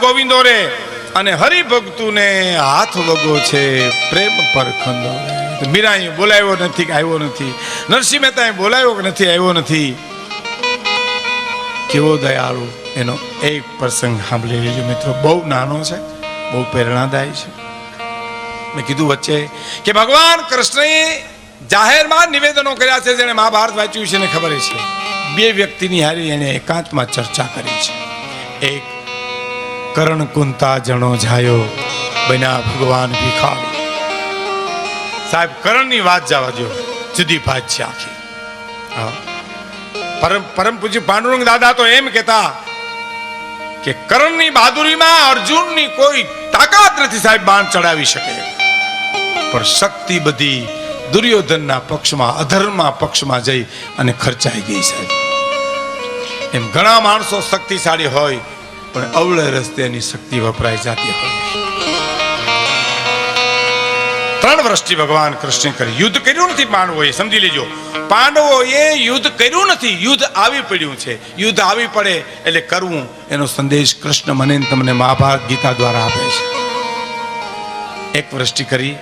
ગોવિંદો રે અને હરિભક્તુને હાથ વગો છે પ્રેમ પર ખંડો રે મીરાએ બોલાવ્યો નથી આવ્યો નથી. નરસિંહ મહેતાએ બોલાવ્યો કે નથી, આવ્યો નથી. કેવો દયાળુ. એનો એક પ્રસંગ સાંભળી લેજો મિત્રો. બહુ નાનો છે, બહુ પ્રેરણાદાયી છે. મેં કીધું વચ્ચે કે ભગવાન કૃષ્ણએ જાહેરમાં નિવેદનો કર્યા છે જેને મહાભારત વાંચ્યું છે, એને ખબર છે. બે વ્યક્તિની હારી એને એકાંતમાં ચર્ચા કરી છે. એક, કરણ કુંતા જણો જાયો બન્યા ભગવાન ભીખાર. સાહેબ, કરણની વાત જવા દો જુદી વાત છે આખી. પરમ પરમ પૂજ્ય પાંડુરંગ દાદા તો એમ કહેતા કે કરણની બહાદુરીમાં અર્જુનની કોઈ તાકાત નથી સાહેબ, બાણ ચડાવી શકે. પણ શક્તિ બધી દુર્યોધનના પક્ષમાં, અધર્મના પક્ષમાં જઈ અને ખર્ચાઈ ગઈ સાહેબ. એમ ઘણા માણસો શક્તિશાળી હોય, પણ અવળે રસ્તે એની શક્તિ વપરાઈ જતી હોય. ત્રણ વર્ષથી ભગવાન કૃષ્ણે કરી, યુદ્ધ કર્યું નથી પાંડવોએ, સમજી લેજો. પાંડવોએ યુદ્ધ કર્યું નથી, યુદ્ધ આવી પડ્યું છે. યુદ્ધ આવી પડે એટલે કરવું, એનો સંદેશ કૃષ્ણ મને તમને મહાભારત ગીતા દ્વારા આપે છે. એક વૃષ્ટિ કરી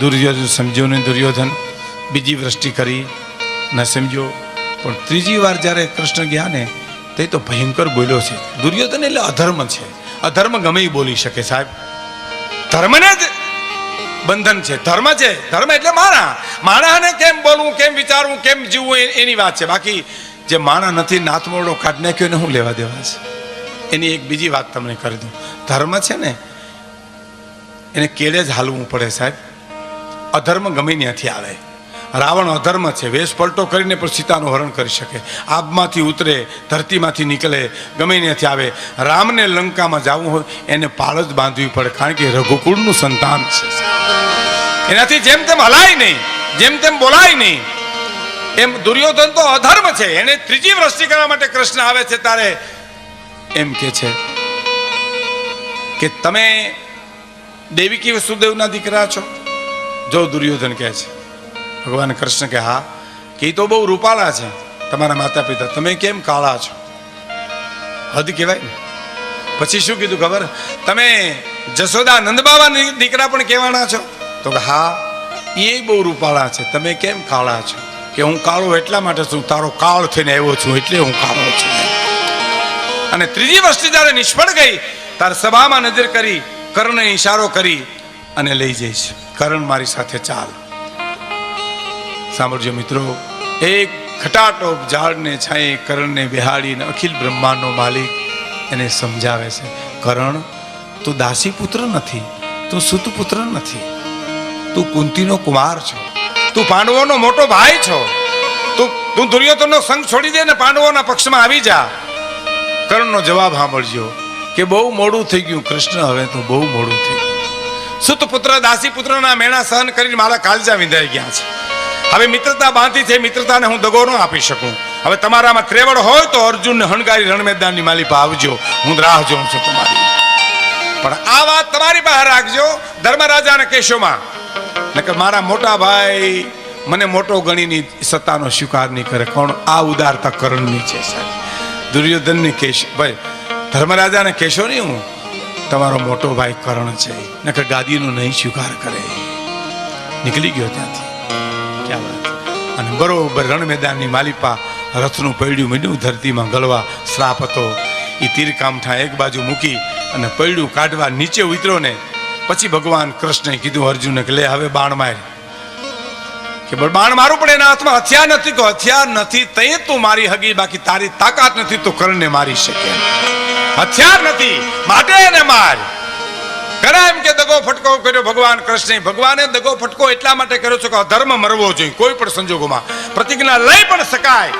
દુર્યોધન સમજ્યો ને દુર્યોધન, બીજી વૃષ્ટિ કરી. ન સમજ્યો, પણ ત્રીજી વાર જ્યારે કૃષ્ણ ગયા ને, તે તો ભયંકર બોલ્યો છે. દુર્યોધન એટલે અધર્મ છે. અધર્મ ગમે એ બોલી શકે સાહેબ. ધર્મને જ બંધન છે. ધર્મ છે. ધર્મ એટલે માણા. માણાને કેમ બોલવું, કેમ વિચારવું, કેમ જીવવું એની વાત છે. બાકી જે માણા નથી નાથમોડો કાઢ નાખ્યો ને હું લેવા દેવા છે? એની એક બીજી વાત તમને કરી દઉં. ધર્મ છે ને, એને કેળે જ હાલવું પડે સાહેબ. અધર્મ ગમે ત્યાંથી આવે. રાવણ અધર્મ છે, વેશ પલટો કરીને પણ સીતાનું હરણ કરી શકે. આબમાંથી ઉતરે, ધરતીમાંથી નીકળે, ગમે ત્યાંથી આવે. રામને લંકામાં જવું હોય, એને પાળ જ બાંધવી પડે, કારણ કે રઘુકુળનું સંતાન છે. એનાથી જેમ તેમ હલાય નહીં, જેમ તેમ બોલાય નહીં. એમ દુર્યોધન તો અધર્મ છે, એને ત્રીજી વૃષ્ટિ કરવા માટે કૃષ્ણ આવે છે તારે. એમ કે છે કે તમે દેવિકી વસુદેવના દીકરા છો? જો દુર્યોધન કહે છે, ભગવાન કૃષ્ણ કે હા કે તો બહુ રૂપાળા છે, તમારા માતા પિતા તમે કેમ કાળા છો? હદ કહેવાય ને. પછી શું કીધું ખબર? તમે જશોદા નંદબાવા દીકરા પણ કહેવાના છો? તો કે, હા એ બહુ રૂપાળા છે, તમે કેમ કાળા છો? કે, હું કાળો એટલા માટે છું, તારો કાળ થઈને આવ્યો છું એટલે હું કાળો છું. અને ત્રીજી વસ્તુ જ્યારે નિષ્ફળ ગઈ, તાર સભામાં નજર કરી કર્ણ ઇશારો કરી અને લઈ જઈશ. કરણ મારી સાથે ચાલ. સાંભળજો મિત્રો, એક ખટાટોપ ઝાડને છાંયે કરણને બિહાડીને અખિલ બ્રહ્માંડનો માલિક એને સમજાવે છે. કરણ, તું દાસી પુત્ર નથી, તું સુત પુત્ર નથી. તું કુંતીનો કુમાર છો, તું પાંડવોનો મોટો ભાઈ છો. તું તું દુર્યોધનનો સંગ છોડી દે ને પાંડવોના પક્ષમાં આવી જા. કરણનો જવાબ સાંભળજો કે બહુ મોડું થઈ ગયું. કૃષ્ણ, હવે તો બહુ મોડું થઈ ગયું સુત પુત્ર દાસી પુત્રના મેણા સહન કરીને મારા કાલજા વિંધાઈ ગયા છે. હવે મિત્રતા બાંધી છે, મિત્રતાને હું દગો ન આપી શકું. હવે તમારામાં ત્રેવડ હોય તો અર્જુનને હણગારી રણ મેદાનની માલિપા આવજો. હું રાહ જોઉં છું તમારી. પણ આ વાત તમારી બહાર રાખજો, ધર્મરાજાને કેશોમાં. નકર મારા મોટા ભાઈ મને મોટો ગણીની સત્તાનો સ્વીકાર નહીં કરે. કોણ આ ઉદારતા કરણની છે સાહેબ? દુર્યોધનની કેશ ભાઈ, ધર્મરાજાને કેશો નહીં હું? તમારો મોટો ભાઈ કરણ છે. નકર ગાદીનો નહીં સ્વીકાર કરે. નીકળી ગયો ત્યાંથી. ક્યાં વાત? અને બરોબર રણ મેદાનની માલિપા રથનું પૈડ્યું મીડ્યું ધરતીમાં ગળવા શ્રાપ હતો. એ તીરકામઠા એક બાજુ મૂકી અને પૈડું કાઢવા નીચે ઉતર્યો ને, પછી ભગવાન કૃષ્ણે કીધું અર્જુને કે લે હવે બાણ માર. કે બળ બાણ મારું પણ એના હાથમાં હથિયાર નથી, તો હથિયાર નથી તે તું મારી હગી, બાકી તારી તાકાત નથી, તો કરણને મારી શકે. હથિયાર નથી, માટે એને માર. કરા એમ કે દગો ફટકો કર્યો ભગવાન કૃષ્ણે. ભગવાને દગો ફટકો એટલા માટે કર્યો છે કે અધર્મ મરવો જોઈએ, કોઈ પણ સંજોગોમાં. પ્રતિજ્ઞા લઈ પણ શકાય,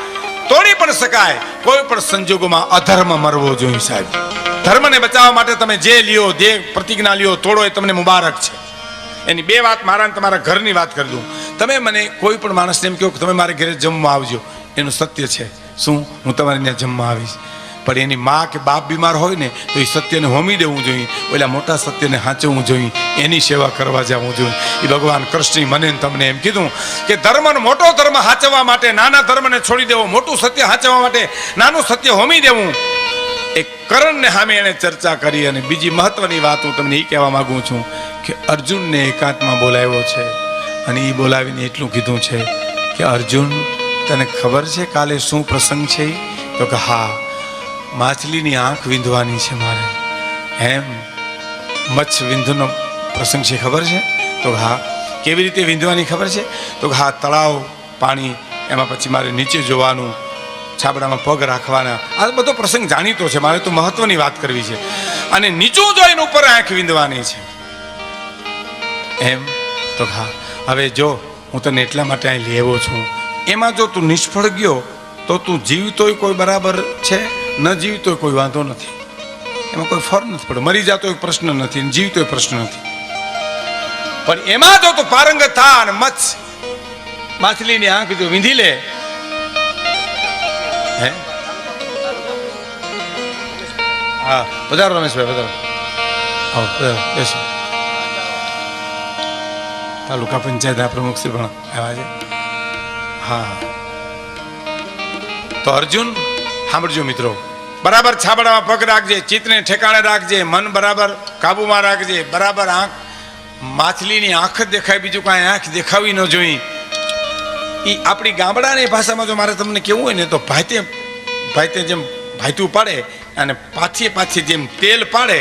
તોડી પણ શકાય, કોઈ પણ સંજોગોમાં અધર્મ મરવો જોઈએ સાહેબ. ધર્મને બચાવવા માટે તમે જે લ્યો, જે પ્રતિજ્ઞા લ્યો, તોડો એ તમને મુબારક છે. એની બે વાત મારા તમારા ઘરની વાત કરી દઉં. તમે મને કોઈ પણ માણસને એમ કહો કે તમે મારે ઘરે જમવા આવજો. એનું સત્ય છે. શું? હું તમારે ત્યાં જમવા આવીશ. પણ એની મા કે બાપ બીમાર હોય ને, તો એ સત્યને હોમી દેવું જોઈએ. ઓલા મોટા સત્યને હાંચવવું જોઈએ. એની સેવા કરવા જવું જોઈએ. એ ભગવાન કૃષ્ણ મને તમને એમ કીધું કે ધર્મનો મોટો ધર્મ હાંચવા માટે, નાના ધર્મને છોડી દેવો, મોટું સત્ય હાંચવા માટે, નાનું સત્ય હોમી દેવું. એ કરણને સામે એણે ચર્ચા કરી અને બીજી મહત્વની વાત હું તમને એ કહેવા માગું છું કે અર્જુનને એકાંતમાં બોલાવ્યો છે. અને એ બોલાવીને એટલું કીધું છે કે, અર્જુન, તને ખબર છે કાલે શું પ્રસંગ છે? તો કે, હા, માછલીની આંખ વિંધવાની છે મારે. એમ? મચ્છ વિંધનો પ્રસંગ છે ખબર છે? તો હા. કેવી રીતે વિંધવાની ખબર છે? તો હા, તળાવ, પાણી, એમાં પછી મારે નીચે જોવાનું, છાબડામાં પગ રાખવાના. આ બધો પ્રસંગ જાણીતો છે, મારે તો મહત્વની વાત કરવી છે. અને નીચું જોઈને ઉપર આંખ વિંધવાની છે. એમ? તો હા. હવે જો હું તને એટલા માટે અહીં લેવો છું. એમાં જો તું નિષ્ફળ ગયો, તો તું જીવતોય કોઈ બરાબર છે, ન જીવતોય કોઈ વાંધો નથી. એમાં કોઈ ફર નથી પડે મરી જતો પ્રશ્ન નથી જીવતો જીવતોય પ્રશ્ન નથી. પણ એમાં જો તું પારંગત થા અને મચ્છ માછલીની આંખ જો વીંધી લે, હે? હા, પધારો રમેશભાઈ, પધારો. હા બેસો. તાલુકા પંચાયતના પ્રમુખ શ્રી પણ આવ્યા છે. હા તો અર્જુન, સાંભળજો મિત્રો. બરાબર છાબડામાં પગ રાખજે, ચિત્તને ઠેકાણે રાખજે, મન બરાબર કાબુમાં રાખજે. બરાબર આંખ, માછલીની આંખ દેખાય, બીજું કાંઈ આંખ દેખાવી ન જોઈ. એ આપણી ગામડાની ભાષામાં જો મારે તમને કેવું હોય ને, તો ભાતે ભાતે જેમ ભાઈતું પાડે અને પાછી પાછી જેમ તેલ પાડે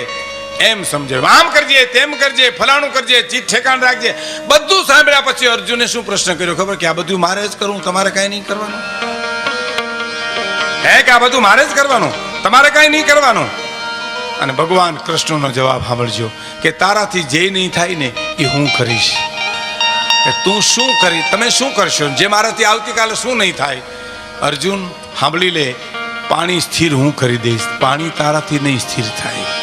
એમ સમજાવ્યું આમ કરજે, તેમ કરજે, ફલાણું કરજે, ચીજ ઠેકાણ રાખજે. બધું સાંભળ્યા પછી અર્જુને શું પ્રશ્ન કર્યો ખબર કે આ બધું મારે જ કરવું, તમારે કાંઈ નહીં કરવાનું? હે કે આ બધું મારે જ કરવાનું? તમારે કાંઈ નહીં કરવાનું? અને ભગવાન કૃષ્ણનો જવાબ સાંભળજો કે તારાથી જે નહીં થાય ને એ હું કરીશ. કે તું શું કરી, તમે શું કરશો? જે મારાથી આવતીકાલે શું નહીં થાય? અર્જુન, સાંભળી લે, પાણી સ્થિર હું કરી દઈશ. પાણી તારાથી નહીં સ્થિર થાય.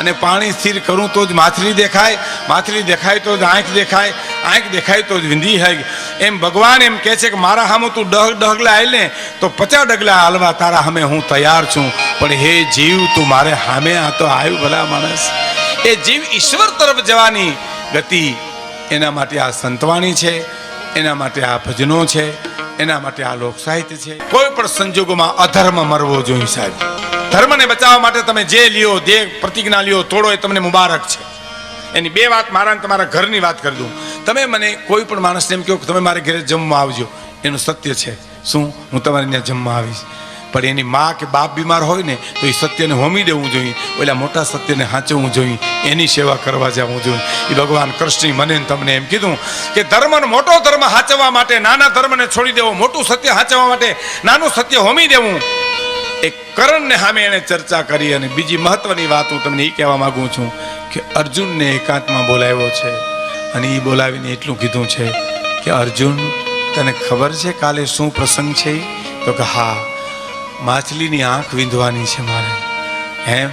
અને પાણી સ્થિર કરું તો જ માછલી દેખાય માછલી દેખાય તો જ આંખ દેખાય આંખ દેખાય તો જ વિંધી હોય એમ ભગવાન એમ કહે છે કે મારા સામે તું ડગ ડગલા આવી લે તો પચાસ ડગલા હાલવા તારા સામે હું તૈયાર છું. પણ હે જીવ, તું મારે સામે આ તો આવ્યું ભલા માણસ. એ જીવ ઈશ્વર તરફ જવાની ગતિ એના માટે આ સંતવાણી છે, એના માટે આ ભજનો છે, એના માટે આ લોક સાહિત્ય છે. કોઈ પણ સંજોગોમાં અધર્મ મરવો જોઈએ સાહેબ. ધર્મને બચાવવા માટે તમે જે લ્યો, જે પ્રતિજ્ઞા લ્યો તોડો એ તમને મુબારક છે. એની બે વાત મારા તમારા ઘરની વાત કરી દઉં. તમે મને કોઈ પણ માણસને એમ કહો કે તમે મારે ઘરે જમવા આવજો. એનું સત્ય છે. શું? હું તમારે ત્યાં જમવા આવીશ. પણ એની મા કે બાપ બીમાર હોય ને, તો એ સત્યને હોમી દેવું જોઈએ. ઓલા મોટા સત્યને સાચવવું જોઈએ. એની સેવા કરવા જવું જોઈએ. એ ભગવાન કૃષ્ણ મને તમને એમ કીધું કે ધર્મનો મોટો ધર્મ હાંચવા માટે, નાના ધર્મને છોડી દેવો, મોટું સત્ય સાચવવા માટે, નાનું સત્ય હોમી દેવું. કરણને સામે એણે ચર્ચા કરી અને બીજી મહત્વની વાત હું તમને એ કહેવા માંગુ છું કે અર્જુનને એકાંતમાં બોલાવ્યો છે. અને એ બોલાવીને એટલું કીધું છે કે, અર્જુન, તને ખબર છે કાલે શું પ્રસંગ છે? તો કે, હા, માછલીની આંખ વિંધવાની છે મારે. એમ?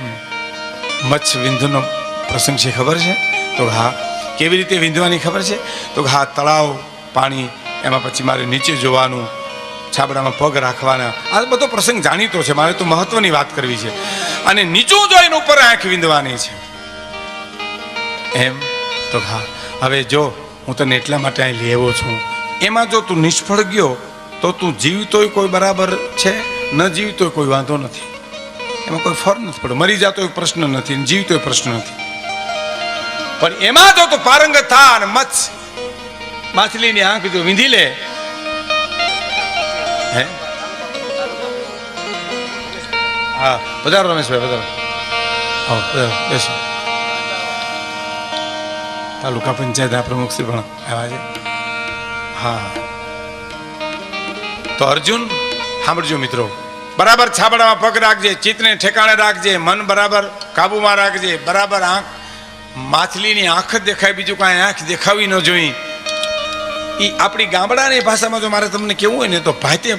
મચ્છ વિંધનો પ્રસંગ છે ખબર છે? તો હા. કેવી રીતે વિંધવાની ખબર છે? તો હા, તળાવ પાણી એમાં પછી મારે નીચે જોવાનું છાબડામાં પગ રાખવાના. આ બધો પ્રસંગ જાણીતો છે. મારે તો મહત્વની વાત કરવી છે. અને નીચું જોઈને ઉપર આંખ વિંધવાની છે. એમ? તો હા. હવે જો, હું તને એટલા માટે અહીં લેવો છું. એમાં જો તું નિષ્ફળ ગયો, તો તું જીવતોય કોઈ બરાબર છે? ન જીવતોય કોઈ વાંધો નથી. એમાં કોઈ ફર નથી પડે મરી જતો પ્રશ્ન નથી જીવતો પ્રશ્ન નથી. પણ એમાં જો તું પારંગત થા અને મચ્છ માછલીની આંખ જો વીંધી લે હા પધારો રમેશભાઈ પધારો. હા પધારો બેસો. તાલુકા પંચાયતના પ્રમુખ શ્રી પણ આવ્યા છે. હા. તો અર્જુન સાંભળજો મિત્રો. બરાબર છાબડામાં પગ રાખજે ચિત્તને ઠેકાણે રાખજે મન બરાબર કાબુમાં રાખજે બરાબર આંખ માછલીની આંખ જ દેખાય બીજું કાંઈ આંખ દેખાવી ન જોઈ. એ આપણી ગામડાની ભાષામાં જો મારે તમને કેવું હોય ને તો ભાતે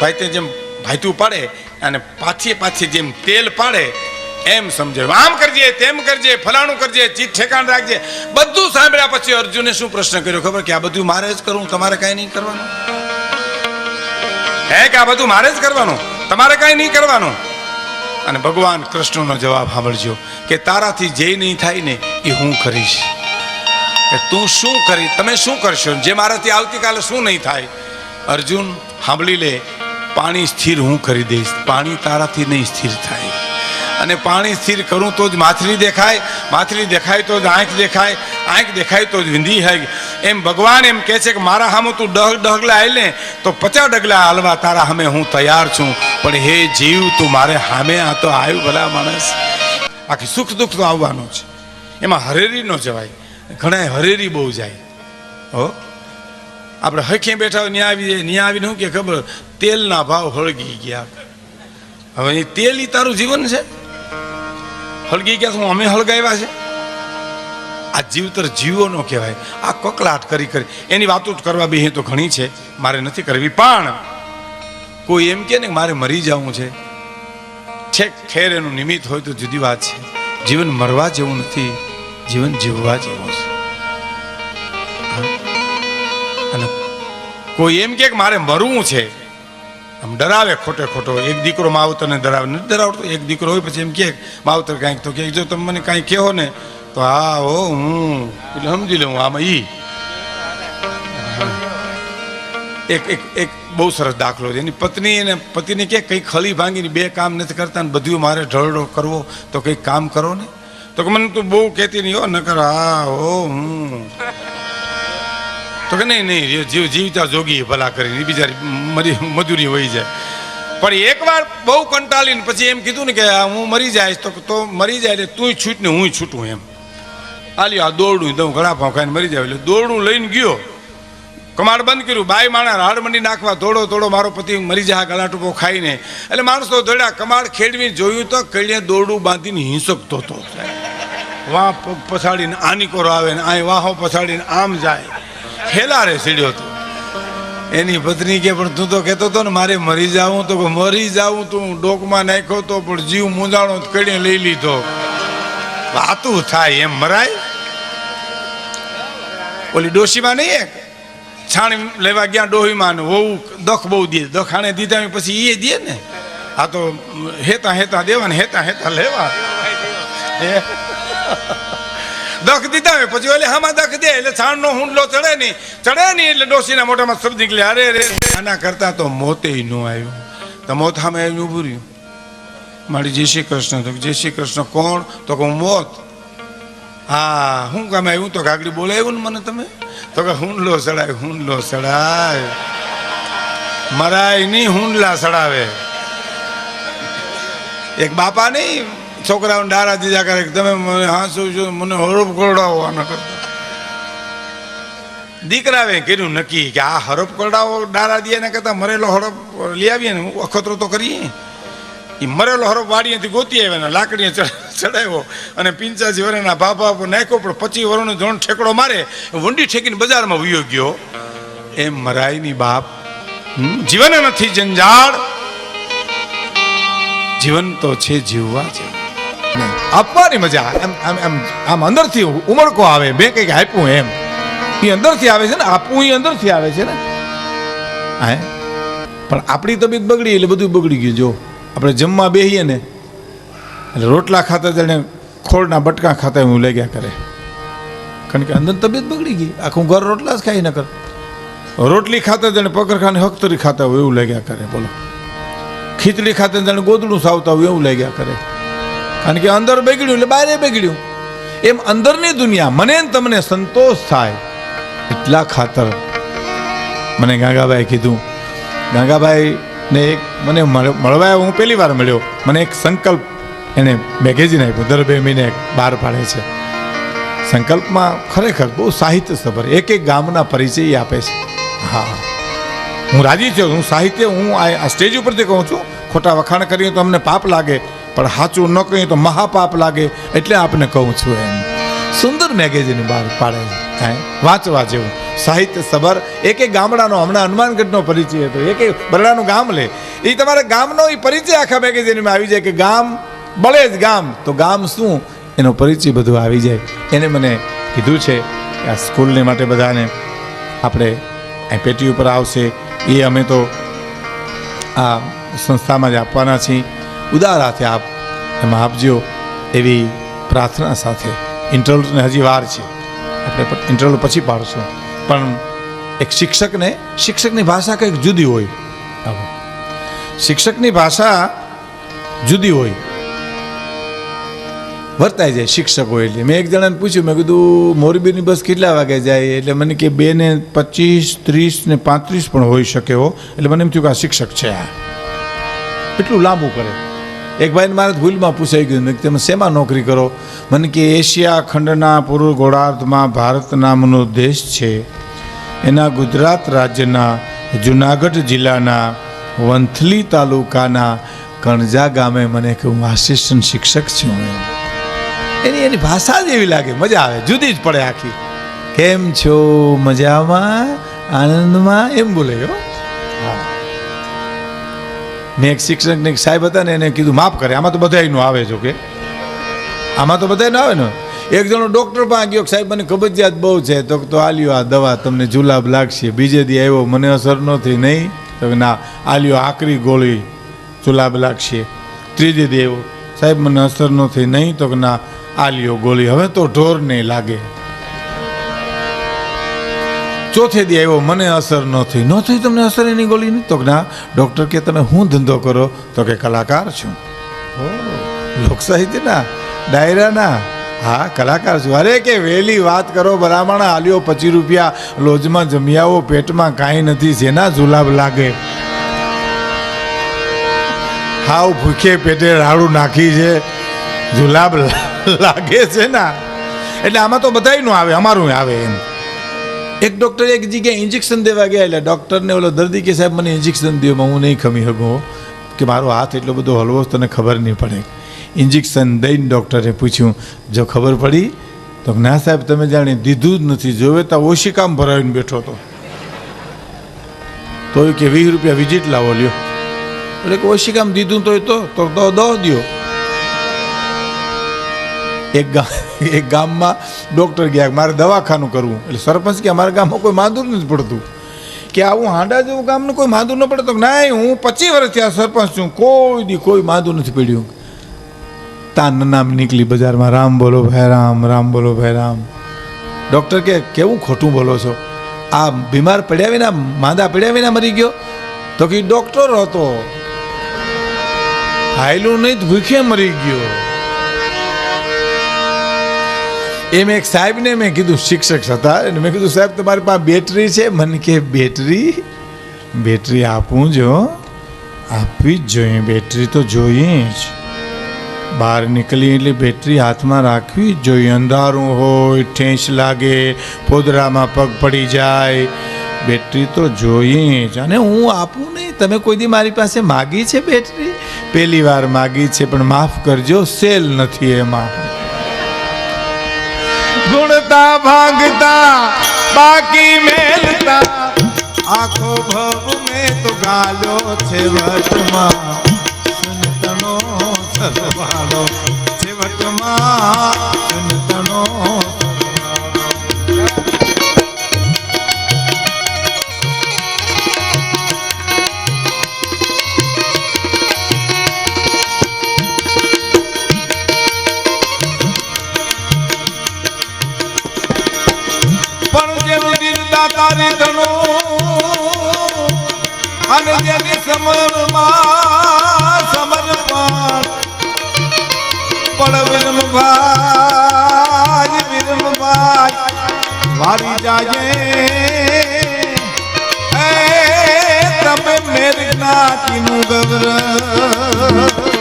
ભાતે જેમ ભાઈતું પાડે અને પાછી પાછી જેમ તેલ પાડે, એમ સમજાવ્યું આમ કરજે, તેમ કરજે, ફલાણું કરજે, ચીજ ઠેકાણ રાખજે. બધું સાંભળ્યા પછી અર્જુને શું પ્રશ્ન કર્યો ખબર? કે આ બધું મારે જ કરવું, તમારે કાંઈ નહીં કરવાનું? હે કે આ બધું મારે જ કરવાનું? તમારે કાંઈ નહીં કરવાનું? અને ભગવાન કૃષ્ણનો જવાબ સાંભળજો કે તારાથી જે નહીં થાય ને એ હું કરીશ. કે તું શું કરી, તમે શું કરશો? જે મારાથી આવતીકાલે શું નહીં થાય? અર્જુન સાંભળી લે પાણી સ્થિર હું કરી દઈશ. પાણી તારાથી નહીં સ્થિર થાય. અને પાણી સ્થિર કરું તો જ માથરી દેખાય માથરી દેખાય તો જ આંખ દેખાય આંખ દેખાય તો જ વિંધી હોય એમ ભગવાન એમ કહે છે કે મારા સામે તું ડહ ડગલા આવી લે તો પચાસ ડગલા હાલવા તારા સામે હું તૈયાર છું. પણ હે જીવ, તું મારે સામે આ તો આવ્યું ભલા માણસ. આખી સુખ દુઃખ તો આવવાનું છે. એમાં હરેરી ન જવાય. ઘણા હરેરી બહુ જાય. હો? આપણે હખે બેઠા હોય ત્યાં આવી ત્યાં આવીને શું કે ખબર? તેલના ભાવ હળગી ગયા. હવે તેલ ઈ તારું જીવન છે? હળગી ગયા શું અમે હળગાવ્યા છે? આ જીવતર જીવો નો કહેવાય. આ કકલાટ કરી કરી. એની વાતો કરવા બી તો ઘણી છે. મારે નથી કરવી. પણ કોઈ એમ કે ને મારે મરી જવું છે. છેક ખેર એનું નિમિત્ત હોય તો જુદી વાત છે. જીવન મરવા જેવું નથી. જીવન જીવવા જેવું છે. કોઈ એમ કે મારે મરવું છે. આમ ડરાવે ખોટે ખોટો. એક દીકરો માવતરને ડરાવે. નથી ડરાવતો. એક દીકરો હોય પછી એમ કે માવતર કાંઈક તો કે જો તમે મને કાંઈ કહો ને, તો હા, હો, હું. એટલે સમજી લઉં આમાં ઈ. એક એક એક બહુ સરસ દાખલો છે. એની પત્ની એને, પતિને કે કંઈ ખલી ભાંગીને બે કામ નથી કરતા ને બધું મારે ઢળડો કરવો, તો કંઈક કામ કરો ને. તો કે મને તું બહુ કહેતી નહીં હો, નકર હા, હો, હું. તો કે નહીં નહીં જીવ જીવતા જોગી ભલા કરીને બિચારી મજૂરી વહી જાય. પણ એકવાર બહુ કંટાળીને પછી એમ કીધું ને કે હું મરી જાય તો તો મરી જાય એટલે તું છૂટ ને હું છૂટું એમ. આલ્યો આ દોરડું દઉં ઘણા ભાવ મરી જાય એટલે દોરડું લઈને ગયો. કમાડ બંધ કર્યું, બાઈ માણા રાડ મંડી નાખવા દોડો દોડો મારો પતિ મરી જાય ગળા ટૂંકો ખાઈને. એટલે માણસો દોડ્યા, કમાડ ખેડવી જોયું તો કળીએ દોરડું બાંધીને હિંસકતો હતો વાહ પગ પછાડીને આની કોરો આવે ને આ વાહો પછાડીને આમ જાય. ખેલારે સીડ્યો હતો. એની પત્ની કે, પણ તું તો કહેતો હતો ને, મારે મરી જાવું તો મરી જાવું તું ડોકમાં નાખ્યો તો, પણ જીવ મૂંઝાણો કડીએ લઈ લીધો. વાતું થાય એમ મરાય. ઓલી ડોશીમાં નહીં એક? છાણ લેવા ગયા ડોહીમાં ને વહુ દખ બહુ દે. દખાણે દીધા પછી એ દે ને? આ તો હેતા હેતા દેવા ને હેતા હેતા લેવા. દખ દીધા હોય પછી ઓલે હામાં દખ દે એટલે છાણનો હુંડલો ચડે નહીં. ચડે નહીં એટલે ડોશીના મોઢામાં શબ્દ નીકળે. અરે રે આના કરતા તો મોતે ન આવ્યું. તો મોત સામે આવીને ઊભું રહ્યું. મારી જય શ્રી કૃષ્ણ. તો જય શ્રી કૃષ્ણ, કોણ? તો કહું મોત. હા, હું કામ આવ્યું? તો કાકડી બોલાવ્યું ને મને તમે. તો કે હુંડલો ચડાય હુંડલો ચડાય મરાય નહીં હુંડલા ચડાવે એક બાપા નહીં છોકરાઓને ડારા દીધા કરે તમે મને હાંસું છું, મને હરોપ કરડાવો આના કરતા. દીકરાવે કર્યું નક્કી કે આ હરોપ કરડાવો ડારા દે એના કરતા મરેલો હરોપ લઈ આવીએ ને અખતરો તો કરીએ. એ મરેલો હરોપ વાડીએથી ગોતી આવ્યા ને લાકડીએ ચડાવ્યો અને પિંચાસી વર્ષના બાપા પર નાખ્યો, પણ પચીસ વર્ષનો જણ ઠેકડો મારે, વંડી ઠેકીને બજારમાં વયો ગયો. એમ મરાયની બાપ? જીવન નથી જંજાળ. જીવન તો છે જીવવા છે આપવાની મજા. એમ આમ આમ આમ અંદરથી ઉમળકો આવે મેં કંઈક આપ્યું એમ. એ અંદરથી આવે છે ને, આપવું એ અંદરથી આવે છે ને. હા પણ આપણી તબિયત બગડી એટલે બધું બગડી ગયું, જો. આપણે જમવા બેહીએ ને, એટલે રોટલા ખાતા જાણે ખોળના બટકા ખાતા હું લાગ્યા કરે. કારણ કે અંદર તબિયત બગડી ગઈ. આખું ઘર રોટલા જ ખાઈ ન કર. રોટલી ખાતા જાણે પકરખાને હકતરી ખાતા હોય એવું લાગ્યા કરે, બોલો. ખીચડી ખાતે જાણે ગોદડું સાવતા હોય એવું લાગ્યા કરે. કારણ કે અંદર બગડ્યું એટલે બહાર બગડ્યું. એમ અંદરની દુનિયા, મને તમને સંતોષ થાય. એટલા ખાતર મને ગાંગાભાઈ કીધું. ગાંગાભાઈ ને એક મને મળ- મળવા હું પહેલી વાર મળ્યો. મને એક સંકલ્પ એને મેગેઝિન આપ્યું, દર બે મહિને બહાર પાડે છે. સંકલ્પમાં ખરેખર બહુ સાહિત્ય સભર, એક એક ગામના પરિચય આપે છે. હા. હું રાજી છું હું સાહિત્ય, હું આ સ્ટેજ ઉપરથી કહું છું. ખોટા વખાણ કરીએ તો અમને પાપ લાગે. પણ સાચું ન કહીએ તો મહાપાપ લાગે એટલે આપને કહું છું એમ. સુંદર મેગેઝિન બહાર પાડે છે. વાંચવા જેવું. સાહિત્ય સભર, એક એક ગામડાનો હમણાં હનુમાનગઢનો પરિચય હતો. એક એક બરડાનું ગામ લે. એ તમારા ગામનો એ પરિચય આખા મેગેઝિનમાં આવી જાય કે ગામ બળે જ ગામ. તો ગામ શું? એનો પરિચય બધું આવી જાય. એને મને કીધું છે કે આ સ્કૂલને માટે બધાને આપણે અહીં પેટી ઉપર આવશે. એ અમે તો આ સંસ્થામાં જ આપવાના છીએ. ઉદાર હાથે આપ એમાં આપજો એવી પ્રાર્થના સાથે. ઇન્ટરવ્યુને હજી વાર છે. આપણે ઇન્ટરવ્યૂ પછી પાડશું. પણ એક શિક્ષકને, શિક્ષકની ભાષા કંઈક જુદી હોય. શિક્ષકની ભાષા જુદી હોય. વર્તાય જાય શિક્ષક એટલે. મેં એક જણાને પૂછ્યું, મેં કીધું, મોરબીની બસ કેટલા વાગે જાય? એટલે મને કે બે ને પચીસ, ત્રીસ ને પાંત્રીસ પણ હોઈ શકે હો. એટલે મને એમ થયું કે આ શિક્ષક છે આ. એટલું લાંબુ કરે. એક ભાઈને મારે ભૂલમાં પૂછાઈ ગયું. તમે શેમાં નોકરી કરો? મને કે, એશિયા ખંડના પૂર્વ ગોળાર્ધમાં ભારત નામનો દેશ છે. એના ગુજરાત રાજ્યના જુનાગઢ જિલ્લાના વંથલી તાલુકાના કણજા ગામે મને કે હું આસિસ્ટન્ટ શિક્ષક છું એની એની ભાષા જ એવી લાગે. મજા આવે. જુદી જ પડે આખી. કેમ છો? મજામાં? આનંદમાં? એમ બોલે હા. મેં એક શિક્ષકને એક સાહેબ હતા ને એને કીધું, માફ કરે, આમાં તો બધાયનું આવે જો કે. આમાં તો બધાયનું આવે ને. એક જણો ડૉક્ટર પાસે ગયો સાહેબ, મને કબજિયાત બહુ છે. તો તો આલ્યો આ દવા, તમને જુલાબ લાગશે. બીજે દી આવ્યો, મને અસર નથી નહીં? તો ના, આલ્યો આકરી ગોળી, જુલાબ લાગશે. ત્રીજે દી આવ્યો, સાહેબ, મને અસર નથી નહીં? તો ના, આલ્યો ગોળી, હવે તો ઢોર નહીં લાગે. ચોથે દી આવ્યો, મને અસર ન થઈ. ન થઈ તમને અસર એની ગોળી નહીં તો ના ડૉક્ટર કે તમે હું ધંધો કરો, તો કે કલાકાર છું. લોક સાહિત્યના ડાયરાના. હા, કલાકાર છું. અરે કે વહેલી વાત કરો બરામણા આલ્યો પચીસ રૂપિયા, લોજમાં જમ્યાવો, પેટમાં કાંઈ નથી જેના જુલાબ લાગે? હાવ ભૂખે પેટે રાડું નાખી છે. જુલાબ લાગે છે ના. એટલે આમાં તો બધાયનું આવે, અમારું આવે એમ. એક ડૉક્ટર એક જગ્યાએ ઇન્જેક્શન દેવા ગયા એટલે ડૉક્ટરને ઓલો દર્દી કે, સાહેબ, મને ઇન્જેક્શન દો હું નહીં ખમી શકું કે, મારો હાથ એટલો બધો હલવો તને ખબર નહીં પડે. ઇન્જેક્શન દઈને ડૉક્ટરે પૂછ્યું, જો ખબર પડી? તો ના, સાહેબ, તમે જાણે દીધું જ નથી, જોવે તો ઓશિકામ ભરાવીને બેઠો હતો. તોય કે, વીસ રૂપિયા વિઝિટ લાવો, લ્યો. એટલે ઓશિકામ દીધું તો તો તો દો દો એક ગામ એક ગામમાં ડૉક્ટર ગયા મારે દવાખાનું કરવું. એટલે સરપંચ કે અમારા ગામમાં કોઈ માંદું નથી પડતું. કે આવું હાંડા જેવું ગામનું કોઈ માંદું ન પડે તો નહીં હું પચીસ વર્ષથી આ સરપંચ છું. કોઈ દી કોઈ માંદું નથી પડ્યું. તાન નામ નીકળી બજારમાં. રામ બોલો ભાઈ રામ રામ બોલો ભાઈ રામ. ડૉક્ટર કે, કેવું ખોટું બોલો છો? આ બીમાર પડ્યા વિના, માંદા પડ્યા વિના મરી ગયો? તો કે, ડૉક્ટર હતો. હાયલું નહીં ભૂખે મરી ગયો. એમ એક સાહેબને મેં કીધું, શિક્ષક હતા. અને મેં કીધું, સાહેબ, તમારી પાસે બેટરી છે? મને કે, બેટરી? બેટરી આપું જો આપવી જ જોઈએ. બેટરી તો જોઈએ જ. બહાર નીકળી એટલે બેટરી હાથમાં રાખવી જ જોઈએ. અંધારું હોય ઠેંચ લાગે, પોદરામાં પગ પડી જાય. બેટરી તો જોઈએ જ. અને હું આપું નહીં. તમે કોઈ દી મારી પાસે માગી છે બેટરી? પહેલી વાર માગી છે, પણ માફ કરજો, સેલ નથી એમાં. ગુણતા, ભાગતા, બાકી મેલતા. આખો ભવ મેં તો ગાલ્યો છે વટમાં. સુનતનો સરવાળો છે વટમાં. સુનતનો અને જેની સમરમાં સમર્પણ. પણ વિરમભાઈ વિરમભાઈ મારી જાજે. તમે મેર જ્ઞાતિનું ગૌરવ.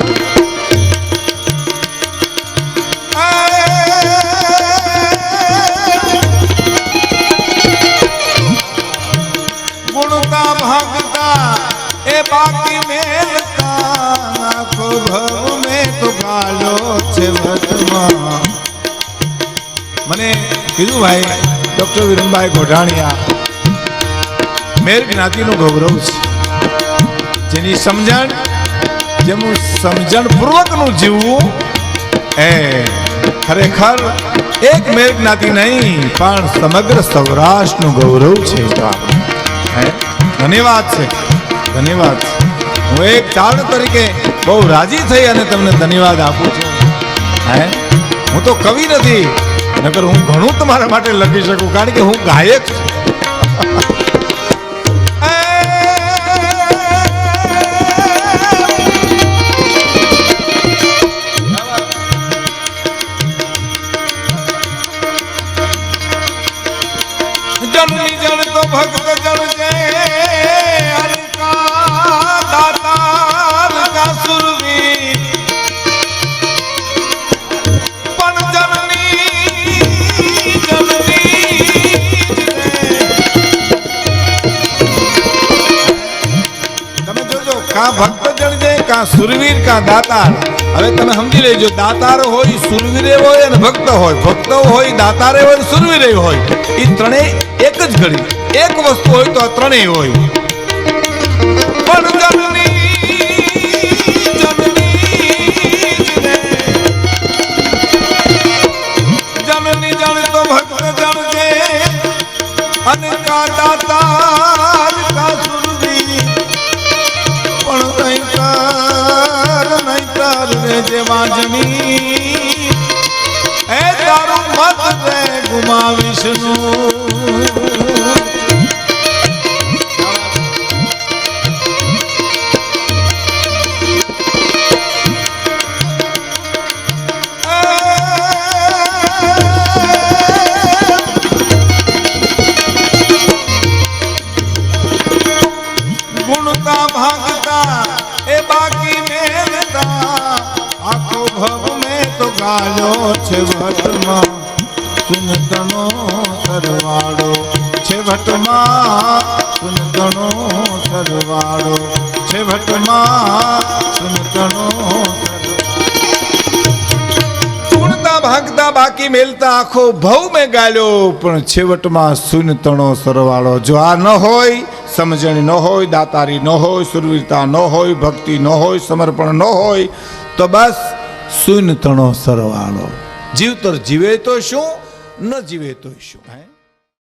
બાકી મેલતા નાખો ભવ મેં તો ગાલો છે વટમાં મને કીધું ભાઈ ડોક્ટર વિરમભાઈ ગોઢાણીયા મેર જ્ઞાતિનો ગૌરવ છે જેની સમજણ જેનું સમજણ પૂર્વકનું જીવવું, એ ખરેખર એક મેર જ્ઞાતિ નહીં, પણ સમગ્ર સૌરાષ્ટ્રનું ગૌરવ છે ધન્યવાદ છે. ધન્યવાદ. હું એક ચાળ તરીકે બહુ રાજી થઈ અને તમને ધન્યવાદ આપું છું. હે? હું તો કવિ નથી, નકર હું ઘણું તમારા માટે લખી શકું, કારણ કે હું ગાયક છું. જનની કા સુરવીર, કા દાતાર. હવે તમે સમજી લેજો, દાતાર હોય સુરવીરે હોય અને ભક્ત હોય. ભક્ત હોય, દાતારે હોય સુરવીરે હોય. એ ત્રણેય એક જ ઘડી. એક વસ્તુ હોય તો આ ત્રણેય હોય. પણ ગુણતા ભાગતા એ બાકી મેલતા આખો ભવ મેં તો ગાયો છે ભટમાં સુનતનો સરવાળો છે ભટમાં સુનતનો સરવાળો છે ભટમાં સુનતનો ભાગતા બાકી મેલતા આખો ભવ મેં ગાલ્યો પણ છેવટમાં સુનતણો તણો સરવાળો જો આ ન હોય સમજણ ન હોય, દાતારી ન હોય, સુરવીરતા ન હોય, ભક્તિ ન હોય, સમર્પણ ન હોય, તો બસ શૂન્ય તણો સરવાળો. જીવતર જીવે તો શું, ન જીવે તો શું. હે